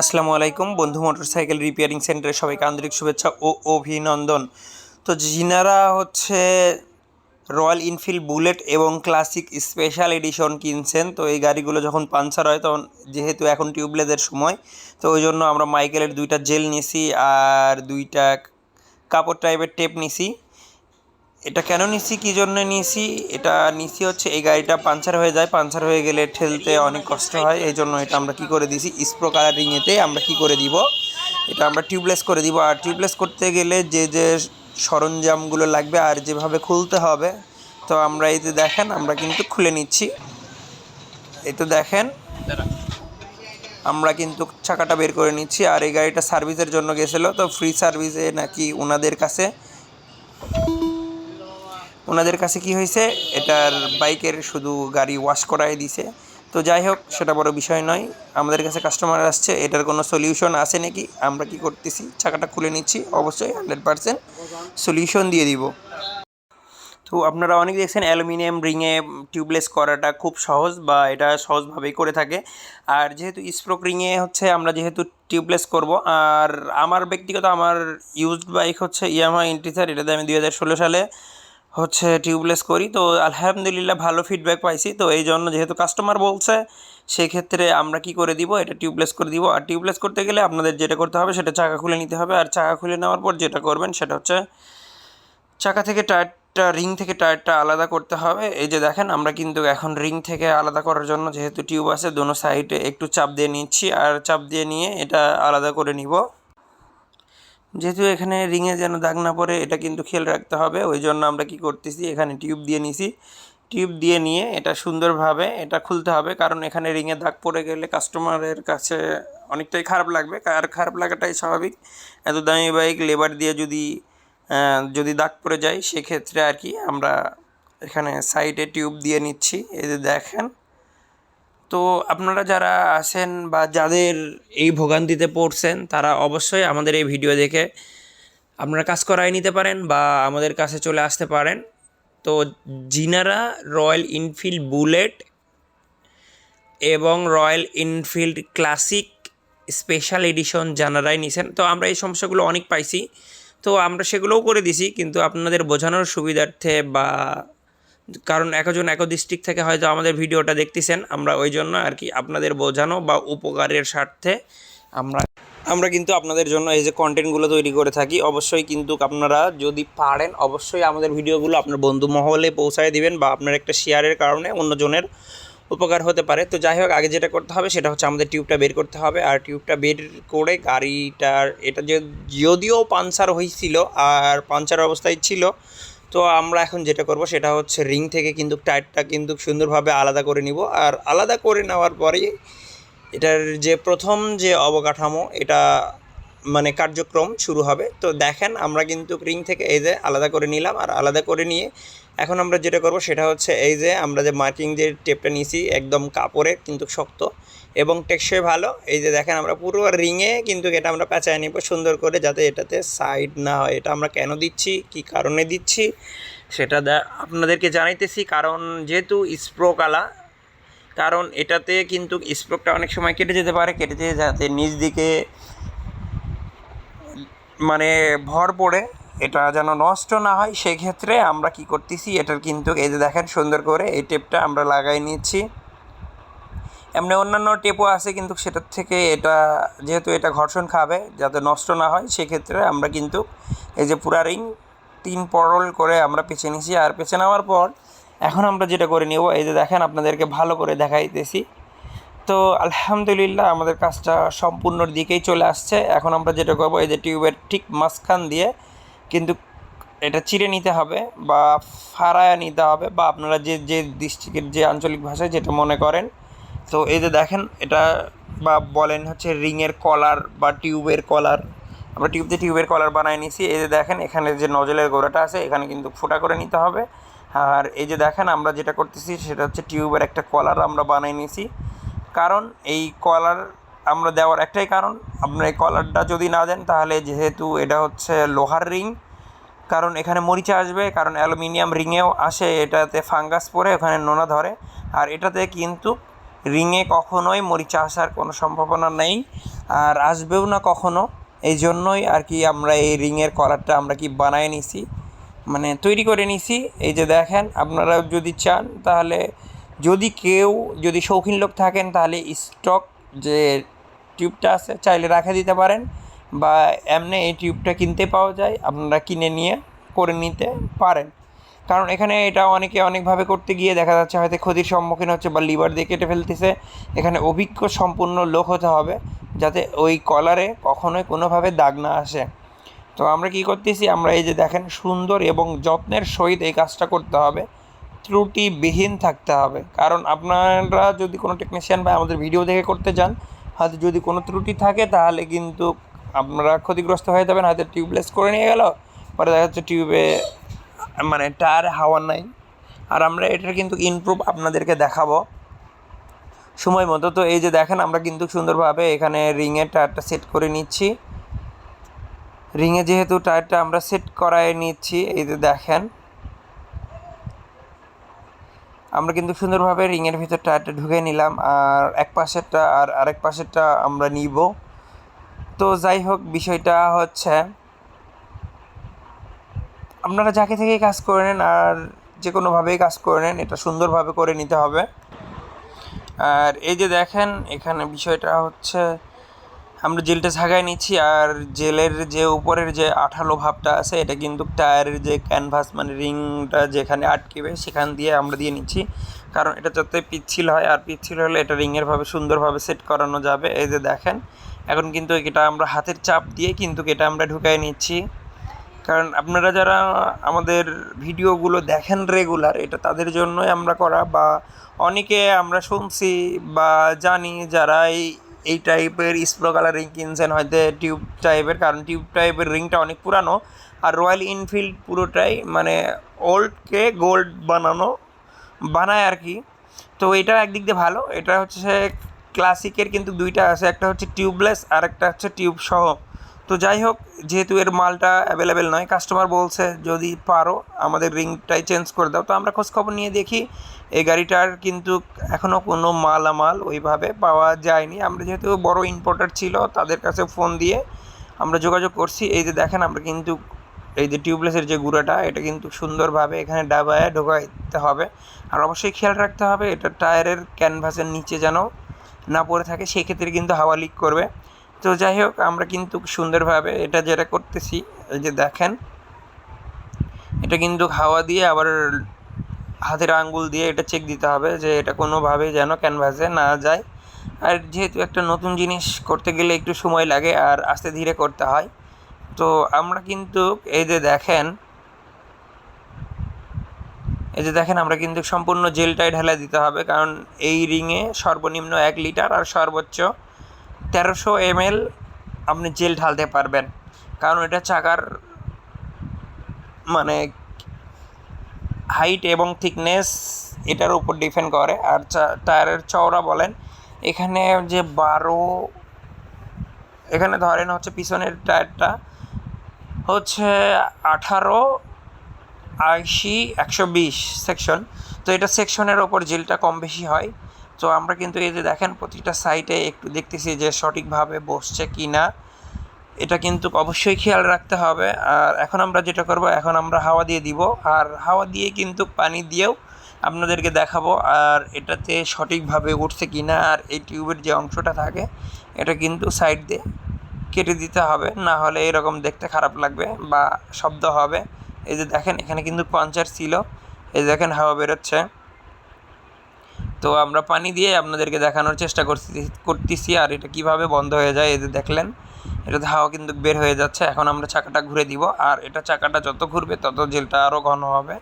আসসালামু আলাইকুম। বন্ধু মোটরসাইকেল রিপেয়ারিং সেন্টারে সবাইকে আন্তরিক শুভেচ্ছা ও অভিনন্দন। তো যিনারা হচ্ছে রয়্যাল ইনফিল্ড বুলেট এবং ক্লাসিক স্পেশাল এডিশন কিনছেন, তো এই গাড়িগুলো যখন পাঞ্চার হয় তখন যেহেতু এখন টিউবলেসের সময়, তো ওই জন্য আমরা মাইকেলের দুইটা জেল নিছি আর দুইটা কাপড় টাইপের টেপ নিছি। এটা কেন নিছি? কী জন্য নিছি? এটা নিছি হচ্ছে এই গাড়িটা পাঞ্চার হয়ে যায়। পাঞ্চার হয়ে গেলে ঠেলতে অনেক কষ্ট হয়। এই জন্য এটা আমরা কি করে দিছি? স্প্রো কালারিংয়েতে আমরা কি করে দিব? এটা আমরা টিউবলেস করে দিব। আর টিউবলেস করতে গেলে যে যে সরঞ্জামগুলো লাগবে আর যেভাবে খুলতে হবে। তো আমরা যে দেখেন, আমরা কিন্তু খুলে নিচ্ছি। এই তো দেখেন। আমরা কিন্তু চাকাটা বের করে নিচ্ছি। আর এই গাড়িটা সার্ভিসের জন্য গেছিল। তো ফ্রি সার্ভিসে নাকি ওনাদের কাছে ওনাদের কাছে কি হয়েছে? এটার বাইকের শুধু গাড়ি ওয়াশ করাই দিছে। তো যাই হোক, সেটা বড় বিষয় নয়। আমাদের কাছে কাস্টমার আসছে, এটার কোনো সলিউশন আছে নাকি? আমরা কি করতেছি? চাকাটা খুলে নিচ্ছি, অবশ্যই হান্ড্রেড পারসেন্ট সলিউশন দিয়ে দিব। তো আপনারা অনেক দেখছেন, অ্যালুমিনিয়াম রিংয়ে টিউবলেস করাটা খুব সহজ বা এটা সহজভাবেই করে থাকে। আর যেহেতু স্প্রোক রিংয়ে হচ্ছে, আমরা যেহেতু টিউবলেস করব, আর আমার ব্যক্তিগত, আমার ইউজড বাইক হচ্ছে ইয়ামা ইন্টিসার এটাতে আমি দুই হাজার ষোলো সালে হচ্ছে টিউবলেস করি। তো আলহামদুলিল্লাহ ভালো ফিডব্যাক পাইছি। তো এই জন্য যেহেতু কাস্টমার বলছে, সেক্ষেত্রে আমরা কি করে দিব? এটা টিউবলেস করে দিব। আর টিউবলেস করতে গেলে আপনাদের যেটা করতে হবে, সেটা চাকা খুলে নিতে হবে। আর চাকা খুলে নেওয়ার পর যেটা করবেন, সেটা হচ্ছে চাকা থেকে টায়ারটা রিং থেকে টায়ারটা আলাদা করতে হবে। এই যে দেখেন, আমরা কিন্তু এখন রিং থেকে আলাদা করার জন্য যেহেতু টিউব আছে, দোনো সাইডে একটু চাপ দিয়ে নিচ্ছি। আর চাপ দিয়ে নিয়ে এটা আলাদা করে নিব। যেহেতু এখানে রিংয়ে যেন দাগ না পড়ে, এটা কিন্তু খেয়াল রাখতে হবে। ওই জন্য আমরা কি করতেছি, এখানে টিউব দিয়ে নিছি। টিউব দিয়ে নিয়ে এটা সুন্দরভাবে এটা খুলতে হবে, কারণ এখানে রিংয়ে দাগ পড়ে গেলে কাস্টমারের কাছে অনেকটাই খারাপ লাগবে। আর খারাপ লাগাটাই স্বাভাবিক। এত দামি বাইক লেবার দিয়ে যদি যদি দাগ পড়ে যায়, সেক্ষেত্রে আর কি আমরা এখানে সাইডে টিউব দিয়ে নিচ্ছি। এই যে দেখেন তো আপনারা যারা আছেন বা যাদের এই ভোগান্তিতে পড়ছেন, তারা অবশ্যই আমাদের এই ভিডিও দেখে আপনারা কাজ করাই নিতে পারেন বা আমাদের কাছে চলে আসতে পারেন। তো জিনারা রয়্যাল ইনফিল্ড বুলেট এবং Royal Enfield Classic special edition জানারাই নিছেন। তো আমরা এই সমস্যাগুলো অনেক পাইছি। তো আমরা সেগুলোও করে দিছি, কিন্তু আপনাদের বোঝানোর সুবিধার্থে বা কারণ একজন এক ডিস্ট্রিক্ট থেকে হয়তো আমাদের ভিডিওটা দেখতেছেন, আমরা ওই জন্য আর কি আপনাদের বোঝানো বা উপকারের স্বার্থে আমরা আমরা কিন্তু আপনাদের জন্য এই যে কন্টেন্টগুলো তৈরি করে থাকি, অবশ্যই কিন্তু আপনারা যদি পারেন, অবশ্যই আমাদের ভিডিওগুলো আপনার বন্ধু মহলে পৌঁছায় দিবেন বা আপনার একটা শেয়ারের কারণে অন্যজনের উপকার হতে পারে। তো যাই হোক, আগে যেটা করতে হবে সেটা হচ্ছে আমাদের টিউবটা বের করতে হবে। আর টিউবটা বের করে গাড়িটার এটা যে যদিও পাঞ্চার হয়েছিল, আর পাঞ্চার অবস্থায় ছিল তো আমরা এখন যেটা করব সেটা হচ্ছে রিং থেকে কিন্তু টায়ারটা কিন্তু সুন্দরভাবে আলাদা করে নিব। আর আলাদা করে নেওয়ার পরেই এটার যে প্রথম যে অবকাঠামো, এটা মানে কার্যক্রম শুরু হবে। তো দেখেন আমরা কিন্তু রিং থেকে এই যে আলাদা করে নিলাম। আর আলাদা করে নিয়ে এখন আমরা যেটা করব সেটা হচ্ছে এই যে আমরা যে মার্কিং যে টেপটা নিয়েছি একদম কাপড়ে কিন্তু শক্ত এবং টেকসই ভালো। এই যে দেখেন আমরা পুরো রিংয়ে কিন্তু এটা আমরা পেঁচায় নিব সুন্দর করে যাতে এটাতে সাইড না হয়। এটা আমরা কেন দিচ্ছি? কি কারণে দিচ্ছি? সেটা আপনাদেরকে জানাইতেছি কারণ যেহেতু স্প্রো কালা কারণ এটাতে কিন্তু স্প্রোকটা অনেক সময় কেটে যেতে পারে, কেটে যেতে যাতে নিচ দিকে মানে ভর পড়ে। এটা যেন নষ্ট না হয়, সেক্ষেত্রে আমরা কি করতেছি, এটার কিন্তু এই যে দেখেন সুন্দর করে এই টেপটা আমরা লাগাই নিচ্ছি। এমনি অন্যান্য টেপও আছে, কিন্তু সেটার থেকে এটা, যেহেতু এটা ঘর্ষণ খাবে, যাতে নষ্ট না হয়, সেক্ষেত্রে আমরা কিন্তু এই যে পুরা রিং তিন পরল করে আমরা পেঁচে নিছি। আর পেঁচে নেওয়ার পর এখন আমরা যেটা করে নেব, এই যে দেখেন আপনাদেরকে ভালো করে দেখাইতেছি। তো আলহামদুলিল্লাহ আমাদের কাজটা সম্পূর্ণর দিকেই চলে আসছে। এখন আমরা যেটা করব, এই যে টিউবের ঠিক মাঝখান দিয়ে কিন্তু এটা চিড়ে নিতে হবে বা ফাড়ায়া নিতে হবে বা আপনারা যে যে ডিস্ট্রিক্টের যে আঞ্চলিক ভাষায় যেটা মনে করেন। তো এই যে দেখেন, এটা বা বলেন হচ্ছে রিংয়ের কলার বা টিউবের কলার। আমরা টিউব দিয়ে টিউবের কলার বানায় নিছি। এই যে দেখেন, এখানে যে নজলের গোড়াটা আছে, এখানে কিন্তু ফোটা করে নিতে হবে। আর এই যে দেখেন, আমরা যেটা করতেছি, সেটা হচ্ছে টিউবের একটা কলার আমরা বানাই নিছি। কারণ এই কলার আমরা দেওয়ার একটাই কারণ। আপনার এই কলারটা যদি না দেন, তাহলে যেহেতু এটা হচ্ছে লোহার রিং, কারণ এখানে মরিচা আসবে, কারণ অ্যালুমিনিয়াম রিংয়েও আসে, এটাতে ফাঙ্গাস পরে ওখানে নোনা ধরে। আর এটাতে কিন্তু রিংয়ে কখনোই মরিচা আসার কোনো সম্ভাবনা নেই, আর আসবেও না কখনো। এই জন্যই আর কি আমরা এই রিংয়ের কলারটা আমরা কি বানায় নিছি মানে তৈরি করে নিছি। এই যে দেখেন আপনারা যদি চান, তাহলে যদি কেউ যদি শৌখিন লোক থাকেন, তাহলে স্টক যে টিউবটা আছে, চাইলে রাখে দিতে পারেন বা এমনি এই টিউবটা কিনতে পাওয়া যায়, আপনারা কিনে নিয়ে করে নিতে পারেন। কারণ এখানে এটা অনেকে অনেকভাবে করতে গিয়ে দেখা যাচ্ছে হয়তো ক্ষতির সম্মুখীন হচ্ছে বা লিভার দিয়ে কেটে ফেলতেছে। এখানে অভিজ্ঞ সম্পূর্ণ লোক হতে হবে, যাতে ওই কলারে কখনোই কোনোভাবে দাগ না আসে। তো আমরা কি করতেছি, আমরা এই যে দেখেন সুন্দর এবং যত্নের সহিত এই কাজটা করতে হবে, ত্রুটিবিহীন থাকতে হবে। কারণ আপনারা যদি কোনো টেকনিশিয়ান বা আমাদের ভিডিও দেখে করতে যান হয়তো যদি কোনো ত্রুটি থাকে তাহলে কিন্তু আপনারা ক্ষতিগ্রস্ত হয়ে যাবেন, হয়তো টিউবলেস করে নিয়ে গেল, পরে দেখা যাচ্ছে টিউবে মানে টায়ারে হাওয়া নাই। আর আমরা এটার কিন্তু ইমপ্রুভ আপনাদেরকে দেখাবো। সময় মতো, তো এই যে দেখেন, আমরা কিন্তু সুন্দরভাবে এখানে রিংয়ের টায়ারটা সেট করে নিচ্ছি। রিংয়ে যেহেতু টায়ারটা আমরা সেট করায় নিচ্ছি, এই যে দেখেন আমরা কিন্তু সুন্দরভাবে রিংয়ের ভিতর টায়ারটা ঢুকে নিলাম, আর এক পাশেরটা আর আরেক পাশেরটা আমরা নিব। তো যাই হোক, বিষয়টা হচ্ছে, আপনারা যাকে থেকে কাজ করে নেন আর যে কোনোভাবেই কাজ করে নেন, এটা সুন্দরভাবে করে নিতে হবে। আর এই যে দেখেন, এখানে বিষয়টা হচ্ছে আমরা জেলটা ঝাগায় নিচ্ছি আর জেলের যে উপরের যে আঠালো ভাবটা আছে, এটা কিন্তু টায়ারের যে ক্যানভাস মানে রিংটা যেখানে আটকেবে সেখান দিয়ে আমরা দিয়ে নিচ্ছি। কারণ এটা যাতে পিচ্ছিল হয়, আর পিচ্ছিল হলে এটা রিংয়ের ভাবে সুন্দরভাবে সেট করানো যাবে। এই যে দেখেন, এখন কিন্তু এটা আমরা হাতের চাপ দিয়ে কিন্তু এটা আমরা ঢুকাই নিচ্ছি। কারণ আপনারা যারা আমাদের ভিডিওগুলো দেখেন রেগুলার এটা তাদের জন্যই আমরা করা বা অনেকে আমরা শুনছি বা জানি যারা এই এই টাইপের স্প্রো কালার রিং কিনছেন হয়তো টিউব টাইপের কারণ টিউব টাইপের রিংটা অনেক পুরানো। আর রয়্যাল ইনফিল্ড পুরোটাই মানে ওল্ডকে গোল্ড বানানো, বানায় আর কি তো এটা একদিক দিয়ে ভালো। এটা হচ্ছে ক্লাসিকের কিন্তু দুইটা আছে। একটা হচ্ছে টিউবলেস আর একটা হচ্ছে টিউব সহ। তো যাই হোক, যেহেতু এর মালটা অ্যাভেলেবেল নয় কাস্টমার বলছে যদি পারো আমাদের রিংটাই চেঞ্জ করে দাও। তো আমরা খোঁজখবর নিয়ে দেখি। এই গাড়িটার কিন্তু এখনও কোনো মালামাল ওইভাবে পাওয়া যায়নি। আমরা যেহেতু বড় ইম্পোর্টার ছিল, তাদের কাছে ফোন দিয়ে আমরা যোগাযোগ করছি। এই যে দেখেন, আমরা কিন্তু এই যে টিউবলেসের যে গুঁড়াটা, এটা কিন্তু সুন্দরভাবে এখানে ডাবায় ঢোকাইতে হবে। আর অবশ্যই খেয়াল রাখতে হবে, এটা টায়ারের ক্যানভাসের নিচে যেন না পড়ে থাকে, সেক্ষেত্রে কিন্তু হাওয়া লিক করবে। তো যাই হোক, আমরা কিন্তু সুন্দরভাবে এটা যেটা করতেছি, এই যে দেখেন, এটা কিন্তু হাওয়া দিয়ে আবার হাতের আঙ্গুল দিয়ে এটা চেক দিতে হবে যে এটা কোনোভাবে যেন ক্যানভাসে না যায়। আর যেহেতু একটা নতুন জিনিস করতে গেলে একটু সময় লাগে আর আস্তে ধীরে করতে হয়, তো আমরা কিন্তু এই যে দেখেন, এই যে দেখেন আমরা কিন্তু সম্পূর্ণ জেলটাই ঢেলে দিতে হবে, কারণ এই রিংয়ে সর্বনিম্ন এক লিটার আর সর্বোচ্চ তেরোশো এমএল আপনি জেল ঢালতে পারবেন। কারণ এটা চাকার মানে হাইট এবং থিকনেস এটার উপর ডিপেন্ড করে। আর টায়ারের চওড়া বলেন, এখানে যে বারো, এখানে ধরেন হচ্ছে পিছনের টায়ারটা হচ্ছে আঠারো, আশি, একশো বিশ সেকশন। তো এটা সেকশনের ওপর জেলটা কম বেশি হয়। তো আমরা কিন্তু এই যে দেখেন, প্রতিটা সাইটে একটু দেখতেছি যে সঠিকভাবে বসছে কি না এটা কিন্তু অবশ্যই খেয়াল রাখতে হবে। আর এখন আমরা যেটা করব, এখন আমরা হাওয়া দিয়ে দিব। আর হাওয়া দিয়ে কিন্তু পানি দিয়েও আপনাদেরকে দেখাবো আর এটাতে সঠিকভাবে উঠছে কি না আর এই টিউবের যে অংশটা থাকে, এটা কিন্তু সাইড দিয়ে কেটে দিতে হবে। না হলে এরকম দেখতে খারাপ লাগবে বা শব্দ হবে। এই যে দেখেন, এখানে কিন্তু পাঞ্চার ছিল। এই দেখেন, হাওয়া বেরোচ্ছে। তো আমরা পানি দিয়ে আপনাদেরকে দেখানোর চেষ্টা করছি করতেছি আর এটা কীভাবে বন্ধ হয়ে যায় যে দেখলেন এটাতে হাওয়া কিন্তু বের হয়ে যাচ্ছে। এখন আমরা চাকাটা ঘুরে দিব আর এটা চাকাটা যত ঘুরবে তত জেলটা আরও ঘন হবে।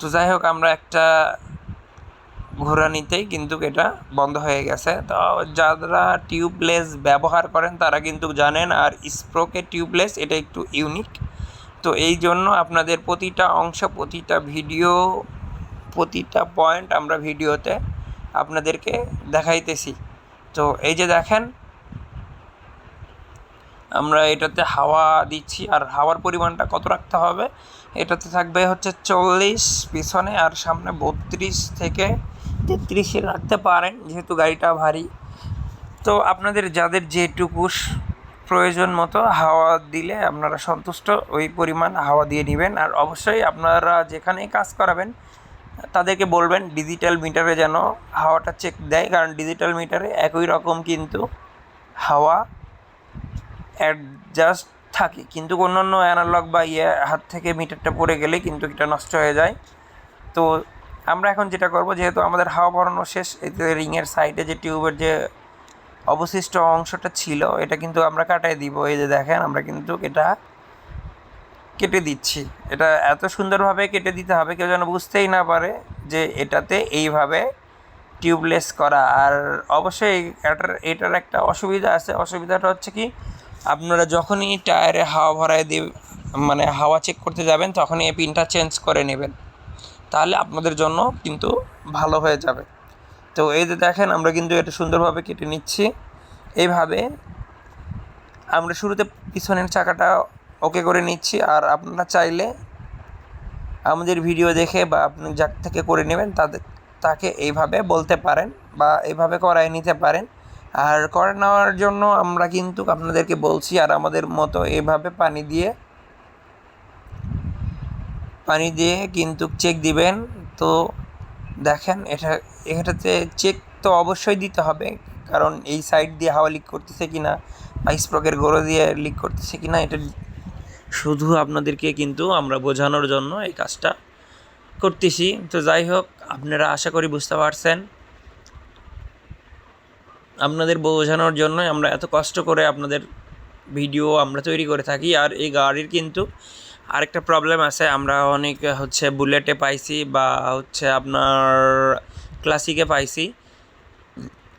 তো যাই হোক, আমরা একটা ঘোরা নিতেই কিন্তু এটা বন্ধ হয়ে গেছে। তো যারা টিউবলেস ব্যবহার করেন তারা কিন্তু জানেন আর স্প্রোকে টিউবলেস এটা একটু ইউনিক। তো এই জন্য আপনাদের প্রতিটা অংশ, প্রতিটা ভিডিও প্রতিটা পয়েন্ট আমরা ভিডিওতে আপনাদেরকে দেখাইতেছি। তো এই যে দেখেন, আমরা এটাতে হাওয়া দিচ্ছি, আর হাওয়ার পরিমাণটা কত রাখতে হবে? এটাতে থাকবে হচ্ছে চল্লিশ পিছনে, আর সামনে বত্রিশ থেকে তেত্রিশে রাখতে পারেন, যেহেতু গাড়িটা ভারী। তো আপনাদের যাদের যেটুকু প্রয়োজন মতো হাওয়া দিলে আপনারা সন্তুষ্ট, ওই পরিমাণ হাওয়া দিয়ে নেবেন। আর অবশ্যই আপনারা যেখানেই কাজ করাবেন তাদেরকে বলবেন ডিজিটাল মিটারে যেন হাওয়াটা চেক দেয়, কারণ ডিজিটাল মিটারে একই রকম কিন্তু হাওয়া অ্যাডজাস্ট থাকে। কিন্তু অন্য অন্য অ্যানালগ বা ইয়ে হাত থেকে মিটারটা পড়ে গেলে কিন্তু এটা নষ্ট হয়ে যায়। তো আমরা এখন যেটা করব, যেহেতু আমাদের হাওয়া ভরানো শেষ এতে রিংয়ের সাইডে যে টিউবের যে অবশিষ্ট অংশটা ছিল, এটা কিন্তু আমরা কাটাই দিব। এই যে দেখেন, আমরা কিন্তু এটা কেটে দিচ্ছি। এটা এত সুন্দরভাবে কেটে দিতে হবে, কেউ যেন বুঝতেই না পারে যে এটাতে এইভাবে টিউবলেস করা। আর অবশ্যই এটার এটার একটা অসুবিধা আছে। অসুবিধাটা হচ্ছে কি, আপনারা যখনই টায়ারে হাওয়া ভরায় দিয়ে মানে হাওয়া চেক করতে যাবেন, তখনই এই পিনটা চেঞ্জ করে নেবেন। তাহলে আপনাদের জন্য কিন্তু ভালো হয়ে যাবে। তো এই যে দেখেন, আমরা কিন্তু এটা সুন্দরভাবে কেটে নিচ্ছি। এইভাবে আমরা শুরুতে পিছনের চাকাটা ওকে করে নিচ্ছি। আর আপনারা চাইলে আমাদের ভিডিও দেখে বা আপনি যার থেকে করে নেবেন, তাদের, তাকে এইভাবে বলতে পারেন বা এইভাবে করাই নিতে পারেন। আর করে নেওয়ার জন্য আমরা কিন্তু আপনাদেরকে বলছি, আর আমাদের মতো এইভাবে পানি দিয়ে পানি দিয়ে কিন্তু চেক দিবেন। তো দেখেন, এটা, এটাতে চেক তো অবশ্যই দিতে হবে, কারণ এই সাইড দিয়ে হাওয়া লিক করতেছে কি না বা স্প্রকের গোড়ো দিয়ে লিক করতেছে কি না এটা শুধু আপনাদেরকে কিন্তু আমরা বোঝানোর জন্য এই কাজটা করতেছি। তো যাই হোক, আপনারা আশা করি বুঝতে পারছেন। আপনাদের বোঝানোর জন্যই আমরা এত কষ্ট করে আপনাদের ভিডিও আমরা তৈরি করে থাকি। আর এই গাড়ির কিন্তু আরেকটা প্রবলেম আছে। আমরা অনেক হচ্ছে বুলেটে পাইছি বা হচ্ছে আপনার ক্লাসিকে পাইছি।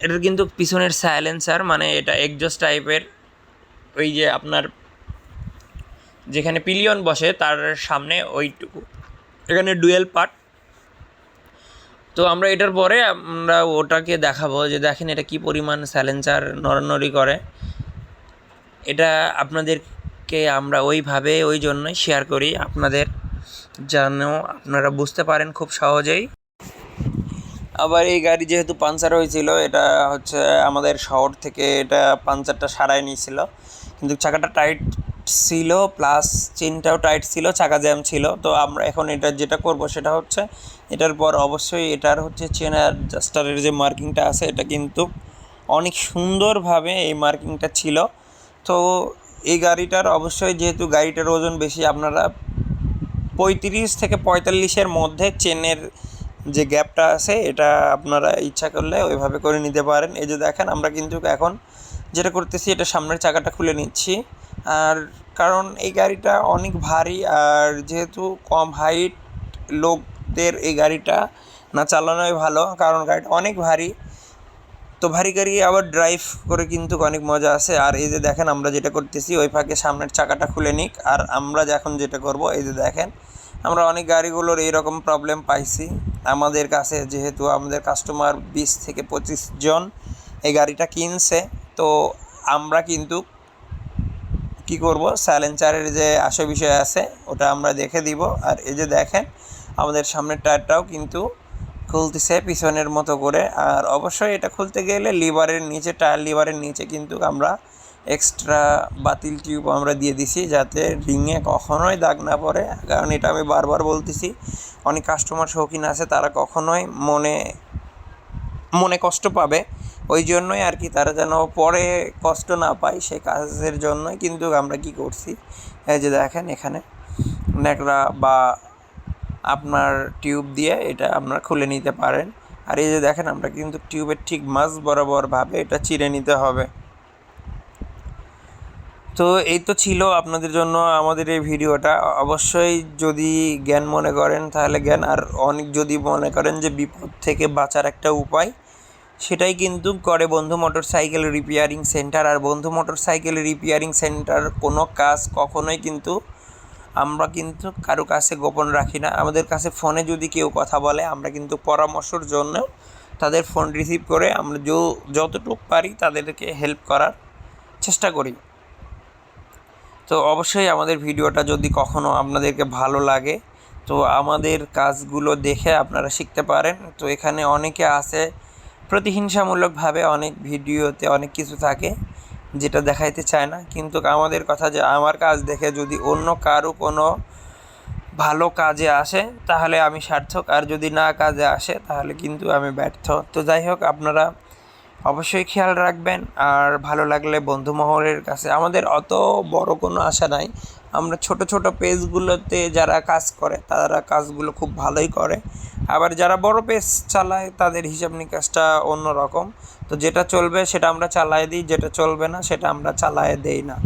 এটার কিন্তু পিছনের সাইলেন্সার মানে এটা এগজস্ট টাইপের ওই যে আপনার যেখানে পিলিয়ন বসে তার সামনে ওইটুকু। এখানে ডুয়েল পার্ট। তো আমরা এটার পরে আমরা ওটাকে দেখাবো যে দেখেন এটা কি পরিমাণ স্যালেন্সার নড়ানড়ি করে। এটা আপনাদেরকে আমরা ওইভাবে ওই জন্যই শেয়ার করি। আপনাদের যেন আপনারা বুঝতে পারেন খুব সহজেই। আবার এই গাড়ি যেহেতু পাঞ্চার হয়েছিল, এটা হচ্ছে আমাদের শহর থেকে এটা পাঞ্চারটা সারাই নিয়েছিল। কিন্তু চাকাটা টাইট ছিল প্লাস চেনটাও টাইট ছিল, চাকা জ্যাম ছিল। তো আমরা এখন এটা যেটা করব সেটা হচ্ছে, এটার পর অবশ্যই এটার হচ্ছে চেন অ্যাডজাস্টারের যে মার্কিংটা আছে, এটা কিন্তু অনেক সুন্দরভাবে এই মার্কিংটা ছিল। তো এই গাড়িটার অবশ্যই যেহেতু গাড়িটার ওজন বেশি, আপনারা পঁয়ত্রিশ থেকে পঁয়তাল্লিশের মধ্যে চেনের যে গ্যাপটা আছে, এটা আপনারা ইচ্ছা করলে ওইভাবে করে নিতে পারেন। এই যে দেখেন, আমরা কিন্তু এখন যেটা করতেছি, এটা সামনের চাকাটা খুলে নিচ্ছি। আর কারণ এই গাড়িটা অনেক ভারী আর যেহেতু কম হাইট লোকদের এই গাড়িটা না চালানোই ভালো, কারণ গাড়িটা অনেক ভারী। তো ভারী গাড়ি আবার ড্রাইভ করে কিন্তু অনেক মজা আছে। আর এই যে দেখেন আমরা যেটা করতেছি, ওই ফাঁকে সামনের চাকাটা খুলে নিক। আর আমরা এখন যেটা করব, এই যে দেখেন, আমরা অনেক গাড়িগুলোর এইরকম প্রবলেম পাইছি। আমাদের কাছে যেহেতু আমাদের কাস্টমার বিশ থেকে পঁচিশ জন এই গাড়িটা কিনছে, তো আমরা কিন্তু কি করব? সাইলেন্সারের যে আসে বিষয় আছে, ওটা আমরা দেখে দিব। আর এই যে দেখেন, আমাদের সামনের টায়ারটাও কিন্তু খুলতেছে পিছনের মতো করে। আর অবশ্যই এটা খুলতে গেলে লিভারের নিচে, টায়ার লিভারের নিচে কিন্তু আমরা এক্সট্রা বাতিল টিউব আমরা দিয়ে দিছি, যাতে রিংয়ে কখনোই দাগ না পড়ে। কারণ এটা আমি বারবার বলতেছি, অনেক কাস্টমার শৌখিন আছে, তারা কখনোই মনে মনে কষ্ট পাবে। ওই জন্যই আর কি তারা যেন পরে কষ্ট না পায় সেই কাজের জন্যই। কিন্তু আমরা কি করছি? এই যে দেখেন এখানে ন্যাকড়া বা আপনার টিউব দিয়ে এটা আপনারা খুলে নিতে পারেন। আর এই যে দেখেন আমরা কিন্তু টিউবের ঠিক মাঝ বরাবরভাবে এটা চিরে নিতে হবে। তো এই তো ছিল আপনাদের জন্য আমাদের এই ভিডিওটা। অবশ্যই যদি জ্ঞান মনে করেন তাহলে জ্ঞান, আর অনেক যদি মনে করেন যে বিপদ থেকে বাঁচার একটা উপায় সেটাই কিন্তু করে Bandhu motor cycle repairing centre আর Bandhu motor cycle repairing centre কোনো কাজ কখনোই কিন্তু আমরা কিন্তু কারও কাছে গোপন রাখি না। আমাদের কাছে ফোনে যদি কেউ কথা বলে, আমরা কিন্তু পরামর্শের জন্য তাদের ফোন রিসিভ করে আমরা যতটুকু পারি তাদেরকে হেল্প করার চেষ্টা করি। তো অবশ্যই আমাদের ভিডিওটা যদি কখনও আপনাদেরকে ভালো লাগে, তো আমাদের কাজগুলো দেখে আপনারা শিখতে পারেন। তো এখানে অনেকে আছে প্রতিহিংসামূলকভাবে অনেক ভিডিওতে অনেক কিছু থাকে যেটা দেখাইতে চায় না। কিন্তু আমাদের কথা যে আমার কাজ দেখে যদি অন্য কারও কোনো ভালো কাজে আসে, তাহলে আমি সার্থক। আর যদি না কাজে আসে, তাহলে কিন্তু আমি ব্যর্থ। তো যাই হোক, আপনারা অবশ্যই খেয়াল রাখবেন। আর ভালো লাগলে বন্ধু মহলের কাছে, আমাদের অত বড় কোনো আশা নাই। আমরা ছোট ছোট পেজগুলোতে যারা কাজ করে, তারা কাজগুলো খুব ভালোই করে। আবার যারা বড় পেজ চালায়, তাদের হিসাব নিকাশটা অন্য রকম তো যেটা চলবে সেটা আমরা চালায় দিই, যেটা চলবে না সেটা আমরা চালায় দেই না।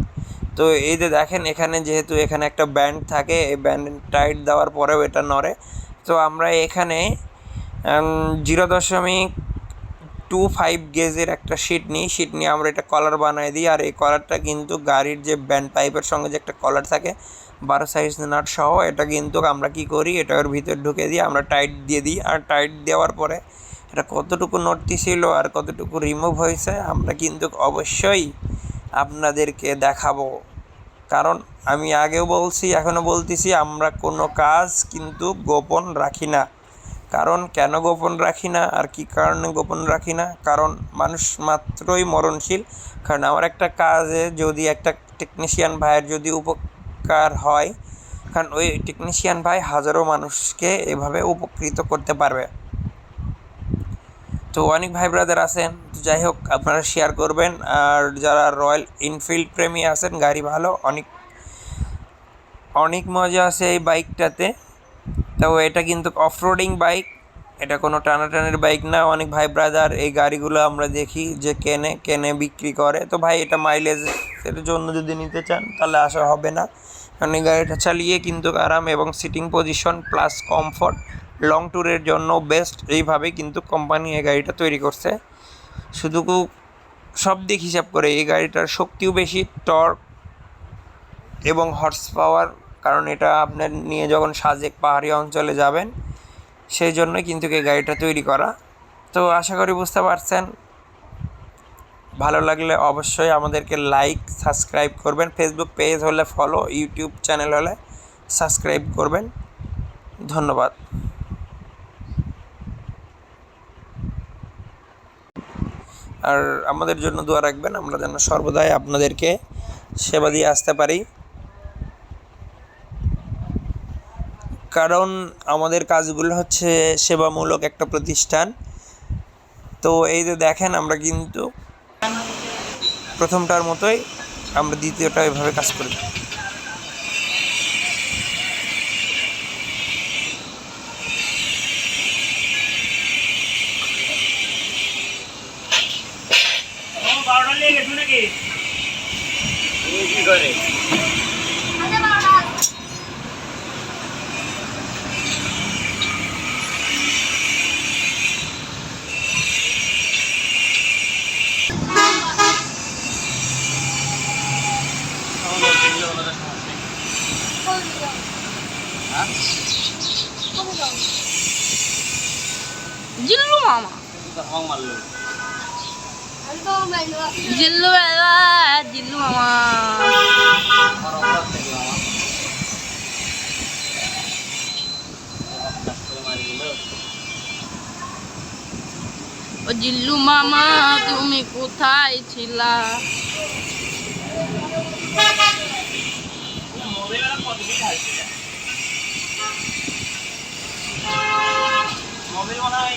তো এই যে দেখেন, এখানে যেহেতু এখানে একটা ব্যান্ড থাকে, এই ব্যান্ড টাইট দেওয়ার পরেও এটা নড়ে। তো আমরা এখানে জিরো দশমিক টু ফাইভ গেজের একটা শিট নিই। শিট নিয়ে আমরা এটা কলার বানাই দিই। আর এই কলারটা কিন্তু গাড়ির যে ব্যান্ড পাইপের সঙ্গে যে একটা কলার থাকে বারো সাইজ নাট সহ এটা কিন্তু আমরা কি করি, এটা ওর ভিতর ঢুকে দিই আমরা টাইট দিয়ে দিই। আর টাইট দেওয়ার পরে এটা কতটুকু নড়তি ছিল আর কতটুকু রিমুভ হয়েছে, আমরা কিন্তু অবশ্যই আপনাদেরকে দেখাবো। কারণ আমি আগেও বলছি, এখনও বলতেছি, আমরা কোনো কাজ কিন্তু গোপন রাখি না। কারণ কেন গোপন রাখি না আর কি কারণে গোপন রাখি না? কারণ মানুষ মাত্রই মরণশীল। কারণ আমার একটা কাজে যদি একটা টেকনিশিয়ান ভাইয়ের যদি উপকার হয়। কারণ ওই টেকনিশিয়ান ভাই হাজারো মানুষকে এভাবে উপকৃত করতে পারবে। তো অনেক ভাই ব্রাদার আছেন। তো যাই হোক, আপনারা শেয়ার করবেন। আর যারা রয়্যাল এনফিল্ড প্রেমী আছেন, গাড়ি ভালো, অনেক অনেক মজা আছে এই বাইকটাতে তো এটা কিন্তু অফরোডিং বাইক এটা কোনো টানাটানের বাইক না। অনেক ভাই ব্রাদার এই গাড়িগুলো আমরা দেখি যে কেনে কেনে বিক্রি করে। তো ভাই এটা মাইলেজের জন্য যদি নিতে চান, তাহলে আসা হবে না। এই গাড়িটা চালিয়ে কিন্তু আরাম এবং seating position plus comfort long ট্যুরের জন্য বেস্ট এইভাবে কিন্তু কোম্পানি এই গাড়িটা তৈরি করছে। শুধু সব দিক হিসাব করে এই গাড়িটার শক্তিও বেশি টর্ক এবং হর্স পাওয়ার কারণ এটা আপনার নিয়ে যখন সাজেক পাহাড়ি অঞ্চলে যাবেন, সেই জন্যই কিন্তু এই গাড়িটা তৈরি করা। তো আশা করি বুঝতে পারছেন ভালো লাগলে অবশ্যই আমাদেরকে লাইক সাবস্ক্রাইব করবেন। ফেসবুক পেজ হলে ফলো ইউটিউব চ্যানেল হলে সাবস্ক্রাইব করবেন। ধন্যবাদ। আর আমাদের জন্য দোয়া রাখবেন, আমরা যেন সর্বদাই আপনাদেরকে সেবা দিয়ে আসতে পারি। কারণ আমাদের কাজগুলো হচ্ছে সেবামূলক একটা প্রতিষ্ঠান। তো এই যে দেখেন, আমরা কিন্তু প্রথমটার মতোই আমরা দ্বিতীয়টা এভাবে কাজ করি বারোটা নিয়ে গেছো নাকি কি করে জিল্লু মামা জিল্লু বাবা জিল্লু মামা। ও জিল্লু মামা তুমি কোথায় ছিলা? মনে হয়